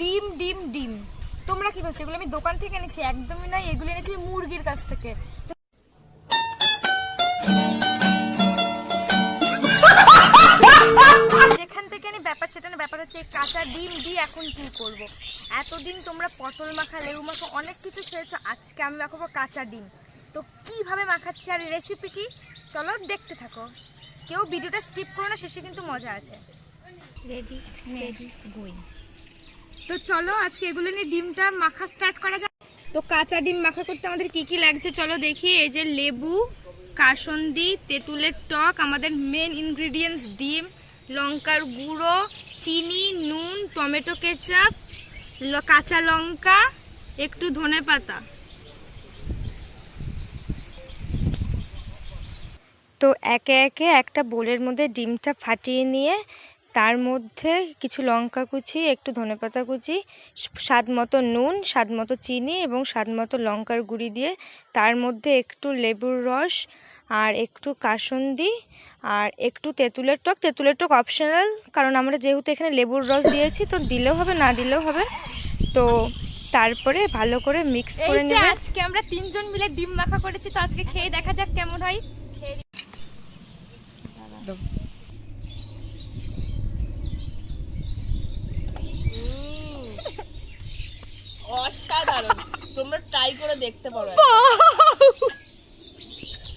ডিম ডিম ডিম। তোমরা কি ভাবছ? এগুলো আমি দোকান থেকে এনেছি, একদমই নয়, এগুলো এনেছি মুরগির কাছ থেকে। যেখান থেকে আমি ব্যাপার, সেটা না, ব্যাপার হচ্ছে কাঁচা ডিম দিয়ে এখন কি করব? এতদিন তোমরা পটল মাখা, লেবু মাখা, অনেক কিছু খেয়েছো, আজকে আমি মাখাবো কাঁচা ডিম। তো কীভাবে মাখাচ্ছি আর রেসিপি কি? চলো দেখতে থাকো। কেউ ভিডিওটা স্কিপ করো না, শেষে কিন্তু মজা আছে। রেডি রেডি গোয়িং তো চলো, আজকে এগুলো নিয়ে ডিমটা মাখা স্টার্ট করা যাক। তো কাঁচা ডিম মাখা করতে আমাদের কি কি লাগছে চলো দেখি। এই যে লেবু, কাসন্দি, তেঁতুলের টক, আমাদের মেন ইনগ্রিডিয়েন্টস ডিম, লঙ্কার গুঁড়ো, চিনি, নুন, টমেটো কেচাপ কাঁচা লঙ্কা, একটু ধনে পাতা। তো একে একে একটা বোলের মধ্যে ডিমটা ফাটিয়ে নিয়ে তার মধ্যে কিছু লঙ্কা কুচি একটু ধনেপাতা কুচি স্বাদ মতো নুন স্বাদ মতো চিনি এবং স্বাদ মতো লঙ্কার গুঁড়ি দিয়ে তার মধ্যে একটু লেবুর রস আর একটু কাসন্দি আর একটু তেঁতুলের টক। তেঁতুলের টক অপশনাল কারণ আমরা যেহেতু এখানে লেবুর রস দিয়েছি তো দিলেও হবে না দিলেও হবে। তো তারপরে ভালো করে মিক্স করে নেবে। আজকে আমরা তিনজন মিলে ডিম মাখা করেছি তো আজকে খেয়ে দেখা যাক কেমন হয়। অসাধারণ। তোমরা ট্রাই করে দেখতে পারো।